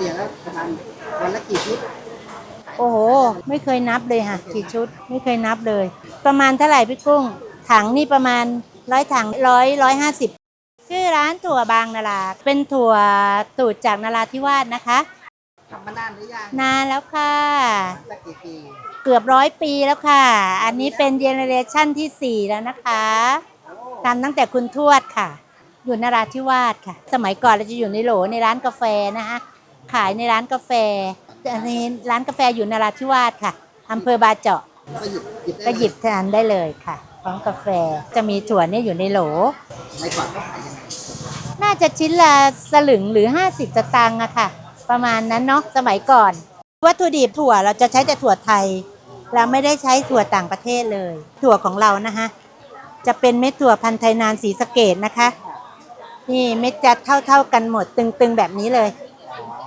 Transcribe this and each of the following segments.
กี่ชุด โอ้โห ไม่เคยนับเลยค่ะกี่ชุด ไม่เคยนับเลย ประมาณเท่าไหร่พี่กุ้ง ถังนี่ประมาณร้อยถังร้อยร้อยห้าสิบชื่อร้านถั่วบางนาราเป็นถั่วสูตรจากนาราธิวาสนะคะทำมานานหรือยังนานแล้วค่ะ สักกี่ปี เกือบร้อยปีแล้วค่ะ อันนี้เป็นเจเนเรชันที่4แล้วนะคะทำตั้งแต่คุณทวดค่ะ อยู่นราธิวาสค่ะ สมัยก่อนเราจะอยู่ในโหลในร้านกาแฟนะคะ ขายในร้านกาแฟอันนี้ร้านกาแฟอยู่นราธิวาสค่ะอำเภอบาเจาะก็หยิบหยิบได้ก็หยิบทานได้เลยค่ะพร้อมกาแฟจะมีถั่วเนี่ยอยู่ในโหลในก่อนเขาขายยังไงน่าจะชิ้นละสลึงหรือ 50สตางค์อะค่ะ ประมาณนั้นเนาะสมัยก่อน วัตถุดิบถั่วเราจะใช้แต่ถั่วไทย เราไม่ได้ใช้ถั่วต่างประเทศเลย ถั่วของเรานะคะจะเป็นเม็ดถั่วพันธุ์ไทยนานสีสะเกดนะคะ นี่เม็ดจะเท่าๆกันหมดตึงๆแบบนี้เลย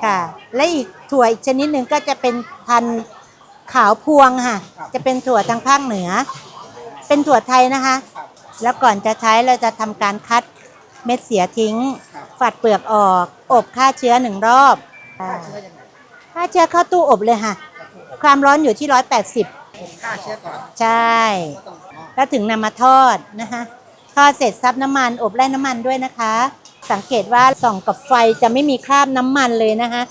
ค่ะ และอีกถั่วอีกชนิดหนึ่งก็จะเป็นพันธุ์ขาวพวงค่ะ จะเป็นถั่วทางภาคเหนือ เป็นถั่วไทยนะคะ แล้วก่อนจะใช้เราจะทำการคัดเม็ดเสียทิ้ง ฝัดเปลือกออก อบฆ่าเชื้อหนึ่งรอบฆ่าเชื้อยังไงฆ่าเชื้อเข้าตู้อบเลยค่ะ ความร้อนอยู่ที่ร้อยแปดสิบผมฆ่าเชื้อก่อนใช่ก็ต้องอ๋อแล้วถึงนำมาทอดนะคะ ทอดเสร็จซับน้ำมัน อบไล่น้ำมันด้วยนะคะ สังเกตว่าส่องกับไฟจะไม่มีคราบน้ำมันเลยนะคะ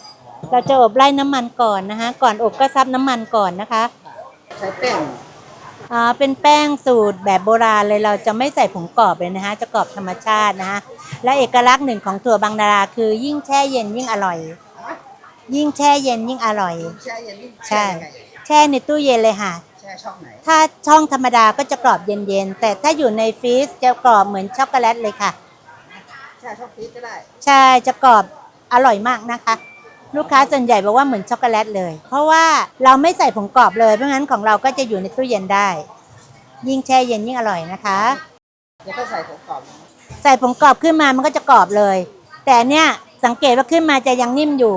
เราจะอบไล่น้ำมันก่อนนะคะก่อนอบก็ซับน้ำมันก่อนนะคะ ใช้แป้งอ่าเป็นแป้งสูตรแบบโบราณเลยเราจะไม่ใส่ผงกรอบเลยนะคะ จะกรอบธรรมชาตินะคะ และเอกลักษณ์หนึ่งของถั่วบางนาราคือยิ่งแช่เย็นยิ่งอร่อย ยิ่งแช่เย็นยิ่งอร่อย แช่เย็นนี่ใช่แช่ยังไงแช่ในตู้เย็นเลยค่ะ แช่ช่องไหน ถ้าช่องธรรมดาก็จะกรอบเย็นๆ แต่ถ้าอยู่ในฟรีซจะกรอบเหมือนช็อกโกแลตเลยค่ะแช่ช่องฟรีซก็ได้ใช่จะกรอบอร่อยมากนะคะ ลูกค้าส่วนใหญ่บอกว่าเหมือนช็อกโกแลตเลย เพราะว่าเราไม่ใส่ผงกรอบเลยเพราะงั้นของเราก็จะอยู่ในตู้เย็นได้ ยิ่งแช่เย็นยิ่งอร่อยนะคะเดี๋ยวก็ใส่ผมกรอบนะใส่ผงกรอบขึ้นมามันก็จะกรอบเลย แต่เนี่ยสังเกตว่าขึ้นมาจะยังนิ่มอยู่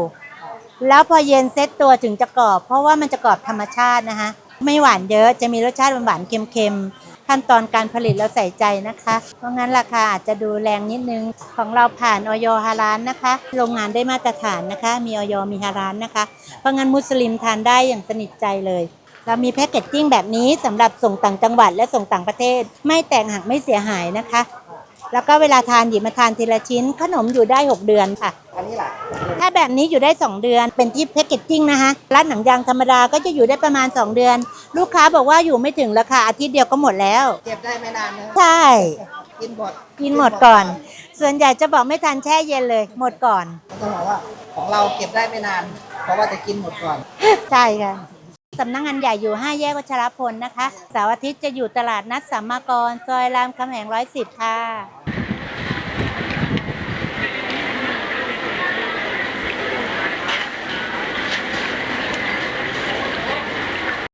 แล้วพอเย็นเซ็ตตัวถึงจะกรอบ เพราะว่ามันจะกรอบธรรมชาตินะคะ ไม่หวานเยอะจะมีรสชาติหวานๆเค็มๆ ขั้นตอนการผลิตเราใส่ใจนะคะ เพราะงั้นราคาอาจจะดูแรงนิดนึง ของเราผ่านออยฮาลานนะคะ โรงงานได้มาตรฐานนะคะ มีออยมีฮาลานนะคะ เพราะงั้นมุสลิมทานได้อย่างสนิทใจเลย เรามีแพ็กเกจจิ้งแบบนี้สำหรับส่งต่างจังหวัดและส่งต่างประเทศ ไม่แตกหักไม่เสียหายนะคะ แล้วก็เวลาทานหยิบมาทานทีละชิ้น ขนมอยู่ได้ 6 เดือนค่ะอันนี้ล่ะถ้าแบบนี้อยู่ได้ 2 เดือนเป็นที่แพ็กเกจจิ้งนะคะร้านหนังยางธรรมดาก็จะอยู่ได้ประมาณ 2 เดือน ลูกค้าบอกว่าอยู่ไม่ถึงราคาอาทิตย์เดียวก็หมดแล้ว เก็บได้ไม่นานนะใช่ กินหมดกินหมดก่อน ส่วนใหญ่จะบอกไม่ทันแช่เย็นเลย หมดก่อน ต้องบอกว่าของเราเก็บได้ไม่นาน เพราะว่าจะกินหมดก่อน ใช่ค่ะสำนักงานใหญ่อยู่ 5 แยกวัชรพลนะคะเสาร์อาทิตย์จะอยู่ตลาดนัดสัมมากร ซอยรามคำแหงร้อยสิบค่ะ